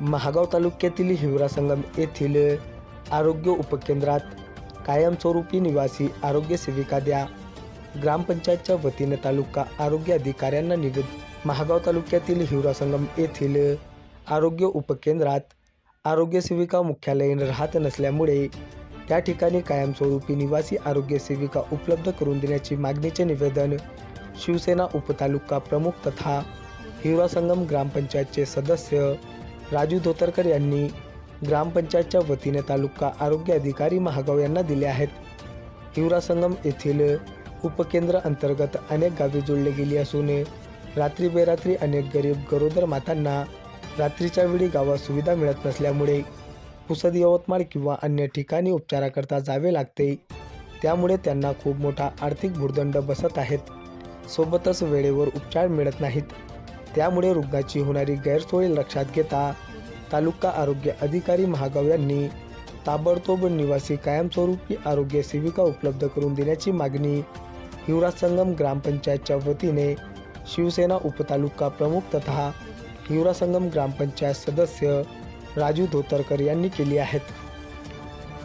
महागाव तालुक्यातील हिवरा संगम येथील आरोग्य उपकेंद्रात कायमस्वरूपी निवासी आरोग्य सेविका द्या. ग्रामपंचायतच्या वतीनं तालुका आरोग्य अधिकाऱ्यांना निवेद. महागाव तालुक्यातील हिवरा संगम येथील आरोग्य उपकेंद्रात आरोग्य सेविका मुख्यालयीन राहत नसल्यामुळे त्या ठिकाणी कायमस्वरूपी निवासी आरोग्य सेविका उपलब्ध करून देण्याची मागणीचे निवेदन शिवसेना उपतालुका प्रमुख तथा हिवरा संगम ग्रामपंचायतचे सदस्य राजू धोतरकर यांनी ग्रामपंचायतच्या वतीने तालुका आरोग्य अधिकारी महागाव यांना दिले आहेत. हिवरा संगम येथील उपकेंद्र अंतर्गत अनेक गावे जोडली गेली असून रात्री बेरात्री अनेक गरीब गरोदर मातांना रात्रीच्या वेळी गावात सुविधा मिळत नसल्यामुळे पुसद यवतमाळ किंवा अन्य ठिकाणी उपचाराकरता जावे लागते. त्यामुळे त्यांना खूप मोठा आर्थिक भुर्दंड बसत आहेत. सोबतच वेळेवर उपचार मिळत नाहीत. त्यामुळे रुग्णाची होणारी गैरसोय लक्षात घेता तालुका आरोग्य अधिकारी महागाव यांनी ताबडतोब निवासी कायमस्वरूपी आरोग्य सेविका उपलब्ध करून देण्याची मागणी हिवराज संगम ग्रामपंचायतच्या वतीने शिवसेना उपतालुका प्रमुख तथा हिवरा संगम ग्रामपंचायत सदस्य राजू धोतरकर यांनी केली आहेत.